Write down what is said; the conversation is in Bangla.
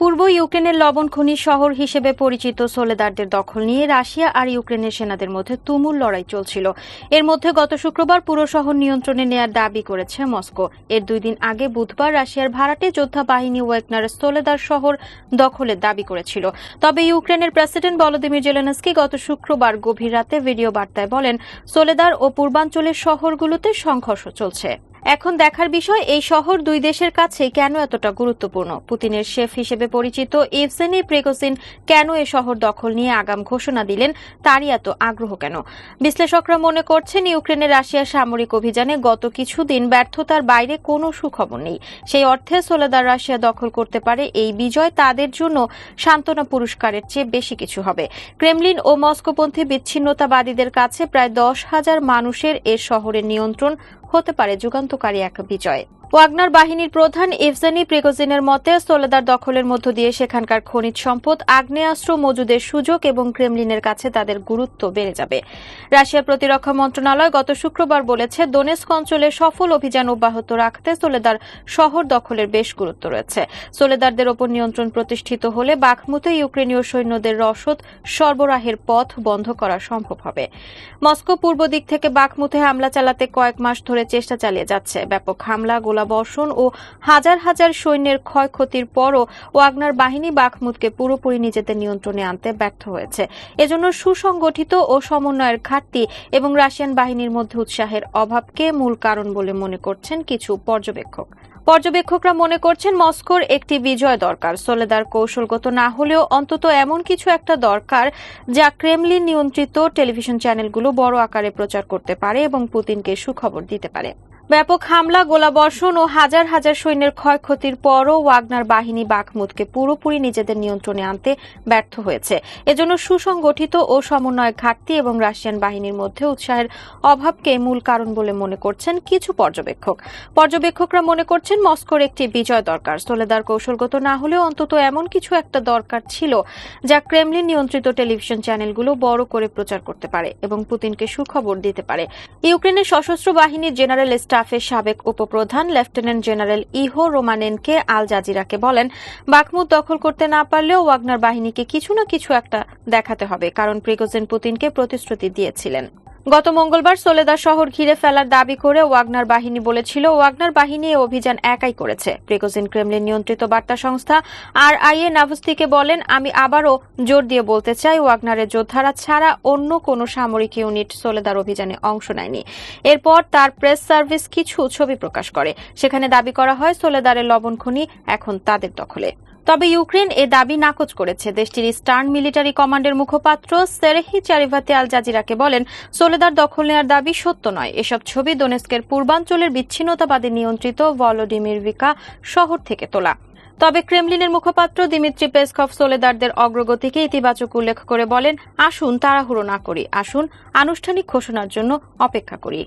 পূর্ব ইউক্রেনের লবণ খনি শহর হিসেবে পরিচিত সোলেদারদের দখল নিয়ে রাশিয়া আর ইউক্রেনের সেনাদের মধ্যে তুমুল লড়াই চলছিল। এর মধ্যে গত শুক্রবার পুরো শহর নিয়ন্ত্রণে নেয়ার দাবি করেছে মস্কো। এর দুই দিন আগে বুধবার রাশিয়ার ভাড়াটে যোদ্ধা বাহিনী ওয়েগনার সোলেদার শহর দখলের দাবি করেছিল। তবে ইউক্রেনের প্রেসিডেন্ট ভলোদিমির জেলেনস্কি গত শুক্রবার গভীর রাতে ভিডিও বার্তায় বলেন, সোলেদার ও পূর্বাঞ্চলের শহরগুলোতে সংঘর্ষ চলছে। এখন দেখার বিষয়, এই শহর দুই দেশের কাছে কেন এতটা গুরুত্বপূর্ণ? পুতিনের শেফ হিসেবে পরিচিত ইভসেনি প্রেগোসিন কেন এ শহর দখল নিয়ে আগাম ঘোষণা দিলেন, তারই এত আগ্রহ কেন? বিশ্লেষকরা মনে করছেন ইউক্রেনের রাশিয়ার সামরিক অভিযানে গত কিছুদিন ব্যর্থতার বাইরে কোনো সুখবর নেই। সেই অর্থে সোলেদার রাশিয়া দখল করতে পারে এই বিজয় তাদের জন্য সান্ত্বনা পুরস্কারের চেয়ে বেশি কিছু হবে। ক্রেমলিন ও মস্কোপন্থী বিচ্ছিন্নতাবাদীদের কাছে প্রায় দশ হাজার মানুষের এ শহরের নিয়ন্ত্রণ হতে পারে যুগান্তকারী এক বিজয়। ওয়াগনার বাহিনীর প্রধান ইভজেনি প্রিগোজিনের মতে, সোলেদার দখলের মধ্য দিয়ে সেখানকার খনিজ সম্পদ, আগ্নেয়াস্ত্র মজুদের সুযোগ এবং ক্রেমলিনের কাছে তাদের গুরুত্ব বেড়ে যাবে। রাশিয়ার প্রতিরক্ষা মন্ত্রণালয় গত শুক্রবার বলেছে দোনেস্ক অঞ্চলে সফল অভিযান অব্যাহত রাখতে সোলেদার শহর দখলের বেশ গুরুত্ব রয়েছে। সোলেদারদের ওপর নিয়ন্ত্রণ প্রতিষ্ঠিত হলে বাখমুতে ইউক্রেনীয় সৈন্যদের রসদ সরবরাহের পথ বন্ধ করা সম্ভব হবে। মস্কো পূর্ব দিক থেকে বাখমুতে হামলা চালাতে কয়েক মাস ধরে চেষ্টা চালিয়ে যাচ্ছে। ব্যাপক হামলা গোলাবর্ষণ ও হাজার হাজার সৈন্যের ক্ষয়ক্ষতির পরও ওয়াগনার বাহিনী বাখমুদকে পুরোপুরি নিজেদের নিয়ন্ত্রণে আনতে ব্যর্থ হয়েছে। এজন্য সুসংগঠিত ও সমন্বয়ের ঘাটতি এবং রাশিয়ান বাহিনীর মধ্যে উৎসাহের অভাবকে মূল কারণ বলে মনে করছেন কিছু পর্যবেক্ষক। পর্যবেক্ষকরা মনে করছেন মস্কোর একটি বিজয় দরকার। সোলেদার কৌশলগত না হলেও অন্তত এমন কিছু একটা দরকার যা ক্রেমলিন নিয়ন্ত্রিত টেলিভিশন চ্যানেলগুলো বড় আকারে প্রচার করতে পারে এবং পুতিনকে সুখবর দিতে পারে। ব্যাপক হামলা, গোলাবর্ষণ ও হাজার হাজার সৈন্যের ক্ষয়ক্ষতির পরও ওয়াগনার বাহিনী বাখমুদকে পুরোপুরি নিজেদের নিয়ন্ত্রণে আনতে ব্যর্থ হয়েছে। এজন্য সুসংগঠিত ও সমন্বয় ঘাটতি এবং রাশিয়ান বাহিনীর মধ্যে উৎসাহের অভাবকে মূল কারণ বলে মনে করছেন কিছু পর্যবেক্ষক। পর্যবেক্ষকরা মনে করছেন মস্কোর একটি বিজয় দরকার। সোলেদার কৌশলগত না হলেও অন্তত এমন কিছু একটা দরকার ছিল যা ক্রেমলিন নিয়ন্ত্রিত টেলিভিশন চ্যানেলগুলো বড় করে প্রচার করতে পারে এবং পুতিনকে সুখবর দিতে পারে। ইউক্রেনের সশস্ত্র বাহিনীর জেনারেল স্টাফের সাবেক উপপ্রধান লেফটেন্যান্ট জেনারেল ইহো রোমানেনকে আল জাজিরাকে বলেন, বাকমুদ দখল করতে না পারলেও ওয়াগনার বাহিনীকে কিছু না কিছু একটা দেখাতে হবে, কারণ প্রিগোজেন পুতিনকে প্রতিশ্রুতি দিয়েছিলেন। গত মঙ্গলবার সোলেদার শহর ঘিরে ফেলার দাবি করে ওয়াগনার বাহিনী বলেছিল, ওয়াগনার বাহিনী এই অভিযান একাই করেছে। প্রিগোজিন ক্রেমলিন নিয়ন্ত্রিত বার্তা সংস্থা আর আইএ নাভস্তিকে বলেন, আমি আবারও জোর দিয়ে বলতে চাই, ওয়াগনারের যোদ্ধারা ছাড়া অন্য কোনো সামরিক ইউনিট সোলেদার অভিযানে অংশ নেয়নি। এরপর তার প্রেস সার্ভিস কিছু ছবি প্রকাশ করে। সেখানে দাবি করা হয়, সোলেদারের লবণ খনি এখন তাদের দখলে। তবে ইউক্রেন এ দাবি নাকচ করেছে। দেশটির স্টার্ন মিলিটারি কমান্ডের মুখপাত্র সেরেহি চারিভাতে আল জাজিরাকে বলেন, সোলেদার দখল নেওয়ার দাবি সত্য নয়। এসব ছবি দোনেস্কের পূর্বাঞ্চলের বিচ্ছিন্নতাবাদী নিয়ন্ত্রিত ভলোডিমির ভিকা শহর থেকে তোলা। তবে ক্রেমলিনের মুখপাত্র দিমিত্রি পেসকভ সোলেদারদের অগ্রগতিকে ইতিবাচক উল্লেখ করে বলেন, আসুন তাড়াহুড়ো না করি, আসুন আনুষ্ঠানিক ঘোষণার জন্য অপেক্ষা করি।